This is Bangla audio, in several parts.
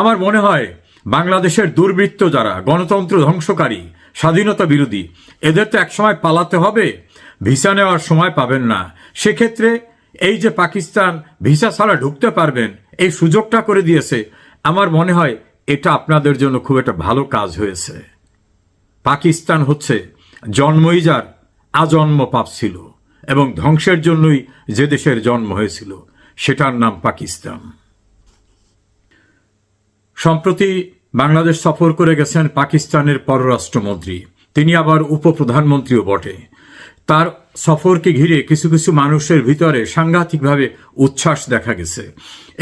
আমার মনে হয় বাংলাদেশের দুর্বৃত্ত যারা, গণতন্ত্র ধ্বংসকারী, স্বাধীনতা বিরোধী, এদের তো একসময় পালাতে হবে, ভিসা নেওয়ার সময় পাবেন না। সেক্ষেত্রে এই যে পাকিস্তান ভিসা ছাড়া ঢুকতে পারবেন, এই সুযোগটা করে দিয়েছে, আমার মনে হয় এটা আপনাদের জন্য খুব একটা ভালো কাজ হয়েছে। পাকিস্তান হচ্ছে জন্মই যার, আজন্ম পাপ ছিল, এবং ধ্বংসের জন্যই যে দেশের জন্ম হয়েছিল, সেটার নাম পাকিস্তান। সম্প্রতি বাংলাদেশ সফর করে গেছেন পাকিস্তানের পররাষ্ট্রমন্ত্রী। তিনি আবার উপপ্রধানমন্ত্রীও বটে। তার সফরকে ঘিরে কিছু কিছু মানুষের ভিতরে সাংঘাতিকভাবে উচ্ছ্বাস দেখা গেছে।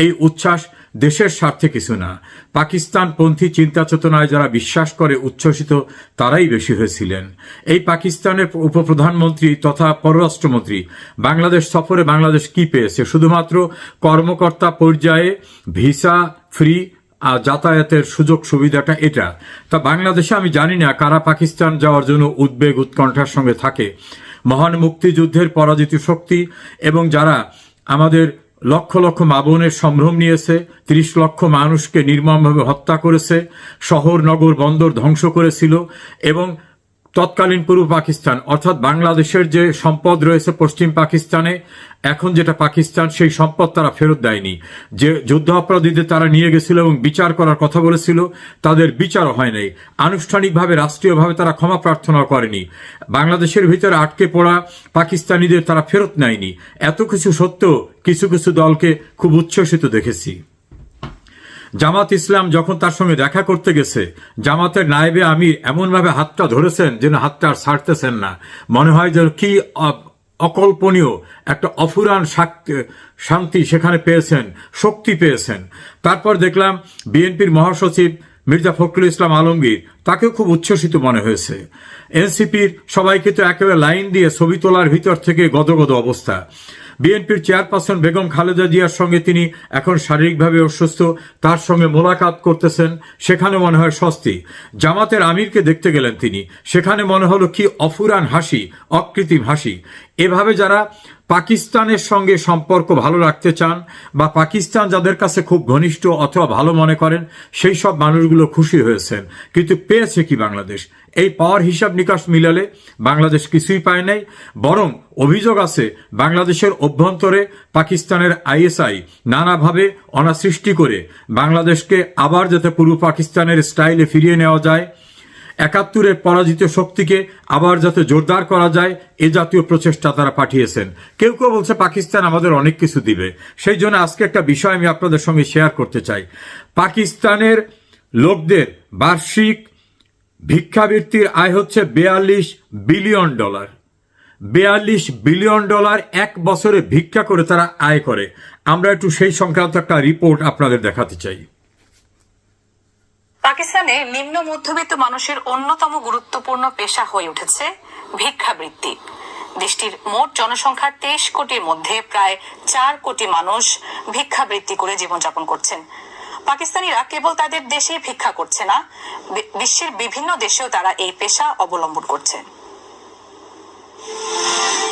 এই উচ্ছ্বাস দেশের স্বার্থে কিছু না। পাকিস্তানপন্থী চিন্তা চেতনায় যারা বিশ্বাস করে উচ্ছ্বসিত, তারাই বেশি হয়েছিলেন। এই পাকিস্তানের উপপ্রধানমন্ত্রী তথা পররাষ্ট্রমন্ত্রী, বাংলাদেশ সফরে বাংলাদেশ কি পেয়েছে? শুধুমাত্র কর্মকর্তা পর্যায়ে ভিসা, ফ্রি যাতায়াতের সুযোগ সুবিধাটা এটা। তা বাংলাদেশে আমি জানি না কারা পাকিস্তান যাওয়ার জন্য উদ্বেগ উৎকণ্ঠার সঙ্গে থাকে। মহান মুক্তিযুদ্ধের পরাজিত শক্তি এবং যারা আমাদের লক্ষ লক্ষ মা বোনের সম্ভ্রম নিয়েছে, ত্রিশ লক্ষ মানুষকে নির্মমভাবে হত্যা করেছে, শহর, নগর, বন্দর ধ্বংস করেছিল এবং তৎকালীন পূর্ব পাকিস্তান অর্থাৎ বাংলাদেশের যে সম্পদ রয়েছে পশ্চিম পাকিস্তানে এখন যেটা পাকিস্তান, সেই সম্পদ তারা ফেরত দেয়নি। যে যুদ্ধ অপরাধীদের তারা নিয়ে গেছিল এবং বিচার করার কথা বলেছিল, তাদের বিচারও হয় নাই। আনুষ্ঠানিকভাবে, রাষ্ট্রীয়ভাবে তারা ক্ষমা প্রার্থনা করেনি। বাংলাদেশের ভিতরে আটকে পড়া পাকিস্তানিদের তারা ফেরত নেয়নি। এত কিছু সত্ত্বেও কিছু কিছু দলকে খুব উচ্ছ্বসিত দেখেছি। জামাত ইসলাম যখন তার সঙ্গে দেখা করতে গেছে, জামাতের নায়েবে আমির এমনভাবে হাতটা ধরেছেন যেন হাতটা আর ছাড়তেছেন না। মনে হয় যেন কি অকল্পনীয়, একটা অফুরান শান্তি সেখানে পেয়েছেন, শক্তি পেয়েছেন। তারপর দেখলাম বিএনপির মহাসচিব মির্জা ফখরুল ইসলাম আলমগীর, তাকেও খুব উচ্ছ্বসিত মনে হয়েছে। এনসিপির সবাইকে তো একেবারে লাইন দিয়ে ছবি তোলার ভিতর থেকে গদগদ অবস্থা। বিএনপির চেয়ারপারসন বেগম খালেদা জিয়ার সঙ্গে তিনি এখন শারীরিকভাবে অসুস্থ, তার সঙ্গে মোলাকাত করতেছেন, সেখানে মনে হয় স্বস্তি। জামাতের আমিরকে দেখতে গেলেন তিনি। সেখানে মনে হলো কি অফুরান হাসি, অকৃত্রিম হাসি। এভাবে যারা পাকিস্তানের সঙ্গে সম্পর্ক ভালো রাখতে চান বা পাকিস্তান যাদের কাছে খুব ঘনিষ্ঠ অথবা ভালো মনে করেন, সেই সব মানুষগুলো খুশি হয়েছেন। কিন্তু পেয়েছে কি বাংলাদেশ? এই পাওয়ার হিসাব নিকাশ মিলালে বাংলাদেশ কিছুই পায় নাই, বরং অভিযোগ আছে বাংলাদেশের অভ্যন্তরে পাকিস্তানের আইএসআই নানাভাবে অনাসৃষ্টি করে বাংলাদেশকে আবার যাতে পূর্ব পাকিস্তানের স্টাইলে ফিরিয়ে নেওয়া যায়। একাত্তরের পরাজিত শক্তিকে আবার যাতে জোরদার করা যায়, এ জাতীয় প্রচেষ্টা তারা পাঠিয়েছেন। কেউ কেউ বলছে পাকিস্তান আমাদের অনেক কিছু দিবে। সেই জন্য আজকে একটা বিষয় আমি আপনাদের সঙ্গে শেয়ার করতে চাই। পাকিস্তানের লোকদের বার্ষিক ভিক্ষাবৃত্তির আয় হচ্ছে বেয়াল্লিশ বিলিয়ন ডলার। বেয়াল্লিশ বিলিয়ন ডলার এক বছরে ভিক্ষা করে তারা আয় করে। আমরা একটু সেই সংক্রান্ত একটা রিপোর্ট আপনাদের দেখাতে চাই। পাকিস্তানে নিম্ন মধ্যবিত্ত মানুষের অন্যতম গুরুত্বপূর্ণ পেশা হয়ে উঠেছে ভিক্ষাবৃত্তি। দেশটির মোট জনসংখ্যার তেইশ কোটির মধ্যে প্রায় চার কোটি মানুষ ভিক্ষাবৃত্তি করে জীবনযাপন করছেন। পাকিস্তানিরা কেবল তাদের দেশেই ভিক্ষা করছে না বিশ্বের বিভিন্ন দেশেও তারা এই পেশা অবলম্বন করছে।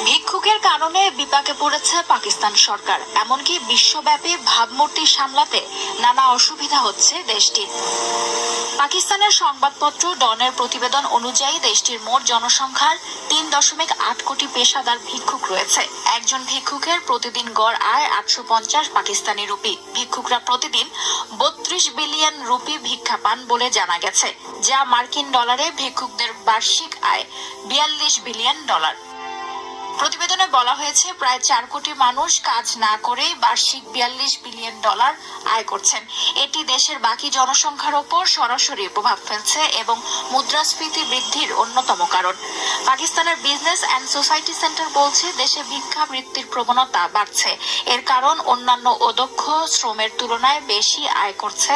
ভিক্ষুকের কারণে বিপাকে পড়েছে পাকিস্তান সরকার। এমনকি বিশ্বব্যাপী ভাবমূর্তি সামলাতে নানা অসুবিধা হচ্ছে দেশটির পাকিস্তানের সংবাদপত্র ডনের প্রতিবেদন অনুযায়ী দেশটির মোট জনসংখ্যার তিন দশমিক আট কোটি পেশাদার ভিক্ষুক রয়েছে। একজন ভিক্ষুকের প্রতিদিন গড় আয় আটশো পঞ্চাশ পাকিস্তানি রুপি। ভিক্ষুকরা প্রতিদিন বত্রিশ বিলিয়ন রুপি ভিক্ষা পান বলে জানা গেছে, যা মার্কিন ডলারে ভিক্ষুকদের বার্ষিক আয় বিয়াল্লিশ বিলিয়ন ডলার। প্রতিবেদনে বলা হয়েছে, প্রায় চার কোটি মানুষ কাজ না করেই বার্ষিক বিয়াল্লিশ বিলিয়ন ডলার আয় করছেন। এটি দেশের বাকি জনসংখ্যার ওপর সরাসরি প্রভাব ফেলছে এবং মুদ্রাস্ফীতি বৃদ্ধির অন্যতম কারণ। পাকিস্তানের বিজনেস অ্যান্ড সোসাইটি সেন্টার বলছে, দেশে ভিক্ষা বৃত্তির প্রবণতা বাড়ছে। এর কারণ অন্যান্য অদক্ষ শ্রমের তুলনায় বেশি আয় করছে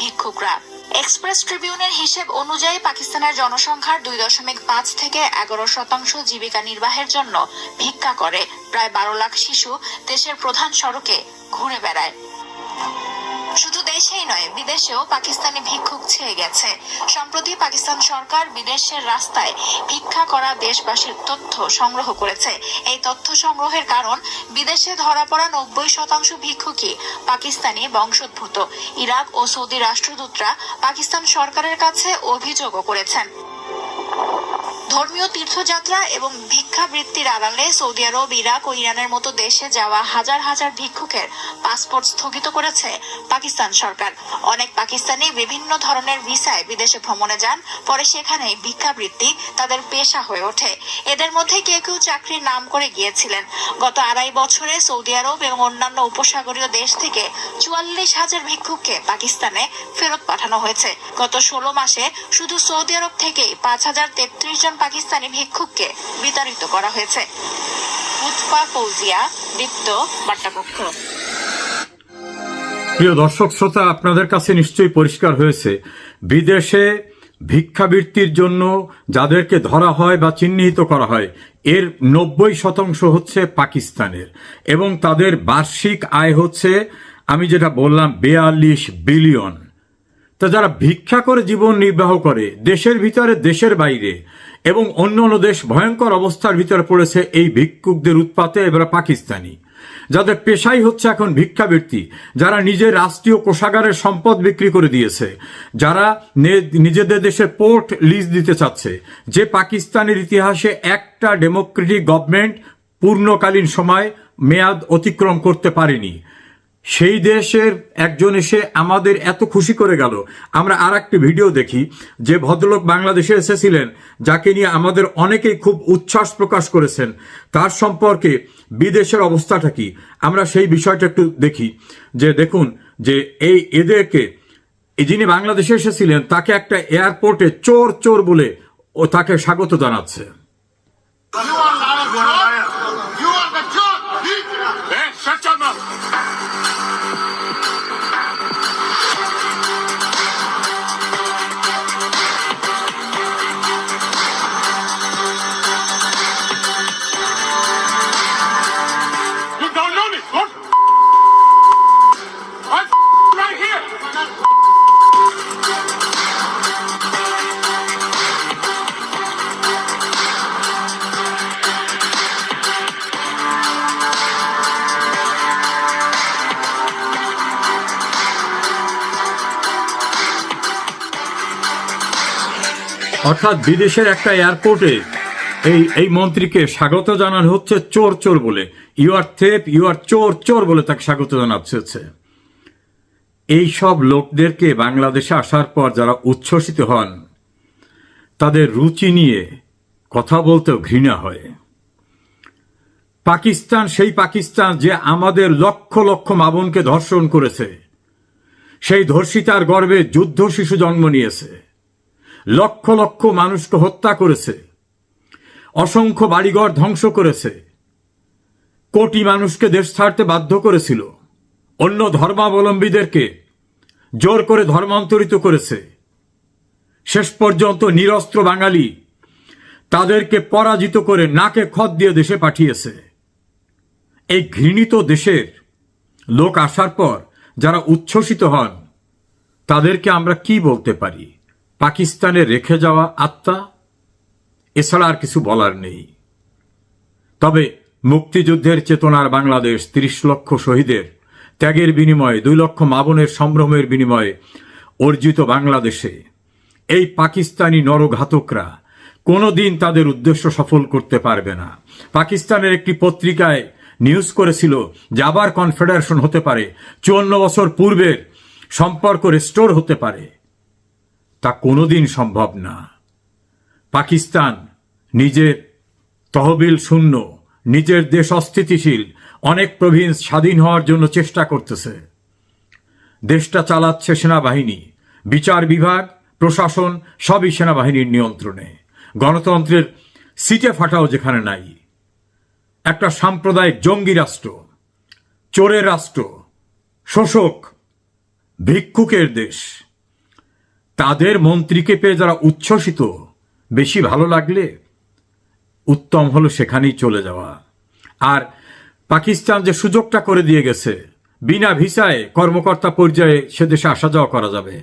ভিক্ষুকরা। এক্সপ্রেস ট্রিবিউনের হিসেব অনুযায়ী পাকিস্তানের জনসংখ্যার দুই দশমিক পাঁচ থেকে এগারো শতাংশ জীবিকা নির্বাহের জন্য ভিক্ষা করে। প্রায় বারো লাখ শিশু দেশের প্রধান সড়কে ঘুরে বেড়ায়। শুধু দেশেই নয়, বিদেশেও পাকিস্তানি ভিক্ষুক ছেয়ে গেছে। সম্প্রতি পাকিস্তান সরকার বিদেশের রাস্তায় ভিক্ষা করা দেশবাসীর তথ্য সংগ্রহ করেছে। এই তথ্য সংগ্রহের কারণ, বিদেশে ধরা পড়া নব্বই শতাংশ ভিক্ষুকই পাকিস্তানি বংশোদ্ভূত। ইরাক ও সৌদি রাষ্ট্রদূতরা পাকিস্তান সরকারের কাছে অভিযোগও করেছেন। ধর্মীয় তীর্থযাত্রা এবং ভিক্ষাবৃত্তির আড়ালে সৌদি আরব, ইরাক ও ইরানের মতো দেশে যাওয়া হাজার হাজার ভিক্ষুকের পাসপোর্ট স্থগিত করেছে পাকিস্তান সরকার। অনেক পাকিস্তানি বিভিন্ন ধরনের ভিসায় বিদেশে ভ্রমণে যান, পরে সেখানে ভিক্ষাবৃত্তি তাদের পেশা হয়ে ওঠে। এদের মধ্যে কেউ কেউ চাকরির নাম করে গিয়েছিলেন। গত আড়াই বছরে সৌদি আরব এবং অন্যান্য উপসাগরীয় দেশ থেকে চুয়াল্লিশ হাজার ভিক্ষুককে পাকিস্তানে ফেরত পাঠানো হয়েছে। গত ষোলো মাসে শুধু সৌদি আরব থেকেই পাঁচ হাজার তেত্রিশ জন পাকিস্তানি ভিক্ষুককে বিতাড়িত করা হয়েছে। উৎফা ফৌজিয়া, দীপ্ত বার্তাপক্ষ প্রিয় দর্শক শ্রোতা, আপনাদের কাছে নিশ্চয়ই পরিষ্কার হয়েছে, বিদেশে ভিক্ষাবৃত্তির জন্য যাদেরকে ধরা হয় বা চিহ্নিত করা হয়, এর নব্বই শতাংশ হচ্ছে পাকিস্তানের। এবং তাদের বার্ষিক আয় হচ্ছে, আমি যেটা বললাম, বেয়াল্লিশ বিলিয়ন। তা যারা ভিক্ষা করে জীবন নির্বাহ করে, দেশের ভিতরে, দেশের বাইরে, এবং অন্য অন্য দেশ ভয়ঙ্কর অবস্থার ভিতরে পড়েছে এই ভিক্ষুকদের উৎপাতে, এবার পাকিস্তানি। যাদের পেশাই হচ্ছে এখন ভিক্ষাবৃত্তি, যারা নিজের রাষ্ট্রীয় কোষাগারের সম্পদ বিক্রি করে দিয়েছে, যারা নিজেদের দেশে পোর্ট লিজ দিতে চাচ্ছে, যে পাকিস্তানের ইতিহাসে একটা ডেমোক্রেটিক গভর্নমেন্ট পূর্ণকালীন সময় মেয়াদ অতিক্রম করতে পারেনি। সেই দেশের একজন এসে আমাদের এত খুশি করে গেল। আমরা আর একটি ভিডিও দেখি, যে ভদ্রলোক বাংলাদেশে এসেছিলেন, যাকে নিয়ে আমাদের অনেকেই খুব উচ্ছ্বাস প্রকাশ করেছেন। তার সম্পর্কে বিদেশের অবস্থাটা কি? আমরা সেই বিষয়টা একটু দেখি। যে দেখুন, যে এই এদেরকে যিনি বাংলাদেশে এসেছিলেন, তাকে একটা এয়ারপোর্টে চোর চোর বলে ও তাকে স্বাগত জানাচ্ছে। অর্থাৎ বিদেশের একটা এয়ারপোর্টে এই এই মন্ত্রীকে স্বাগত জানানো হচ্ছে চোর চোর বলে। ইউ আর থেপ ইউ আর চোর চোর বলে তাকে স্বাগত জানাচ্ছে এই সব লোকদেরকে বাংলাদেশে আসার পর যারা উচ্ছ্বসিত হন, তাদের রুচি নিয়ে কথা বলতেও ঘৃণা হয়। পাকিস্তান, সেই পাকিস্তান যে আমাদের লক্ষ লক্ষ মাবনকে ধর্ষণ করেছে, সেই ধর্ষিতার গর্বে যুদ্ধ শিশু জন্ম নিয়েছে। লক্ষ লক্ষ মানুষকে হত্যা করেছে। অসংখ্য বাড়িঘর ধ্বংস করেছে। কোটি মানুষকে দেশ ছাড়তে বাধ্য করেছিল। অন্য ধর্মাবলম্বীদেরকে জোর করে ধর্মান্তরিত করেছে। শেষ পর্যন্ত নিরস্ত্র বাঙালি তাদেরকে পরাজিত করে নাকে খত দিয়ে দেশে পাঠিয়েছে। এই ঘৃণিত দেশের লোক আসার পর যারা উচ্ছ্বসিত হন, তাদেরকে আমরা কি বলতে পারি? পাকিস্তানে রেখে যাওয়া আত্মা, এছাড়া আর কিছু বলার নেই। তবে মুক্তিযুদ্ধের চেতনার বাংলাদেশ তিরিশ লক্ষ শহীদের, ত্যাগের বিনিময়ে দুই লক্ষ মাবনের সম্ভ্রমের বিনিময়ে অর্জিত বাংলাদেশে। এই পাকিস্তানি নরঘাতকরা কোনোদিন তাদের উদ্দেশ্য সফল করতে পারবে না। পাকিস্তানের একটি পত্রিকায় নিউজ করেছিল যে আবার কনফেডারেশন হতে পারে, চুয়ান্ন বছর পূর্বের সম্পর্ক রেস্টোর হতে পারে। তা কোনোদিন সম্ভব না। পাকিস্তান নিজের তহবিল শূন্য, নিজের দেশ অস্থিতিশীল, অনেক প্রভিন্স স্বাধীন হওয়ার জন্য চেষ্টা করতেছে। দেশটা চালাচ্ছে সেনাবাহিনী, বিচার বিভাগ, প্রশাসন, সবই সেনাবাহিনীর নিয়ন্ত্রণে। গণতন্ত্রের সিটে ফাটাও যেখানে নাই। একটা সাম্প্রদায়িক জঙ্গি রাষ্ট্র, চোরের রাষ্ট্র, শোষক, ভিক্ষুকের দেশ। তাদের মন্ত্রীকে পেয়ে যারা উচ্ছ্বসিত, বেশি ভালো লাগলে উত্তম হলো সেখানেই চলে যাওয়া। আর পাকিস্তান যে সুযোগটা করে দিয়ে গেছে, বিনা ভিসায় কর্মকর্তা পর্যায়ে সে দেশে আসা যাওয়া করা যাবে।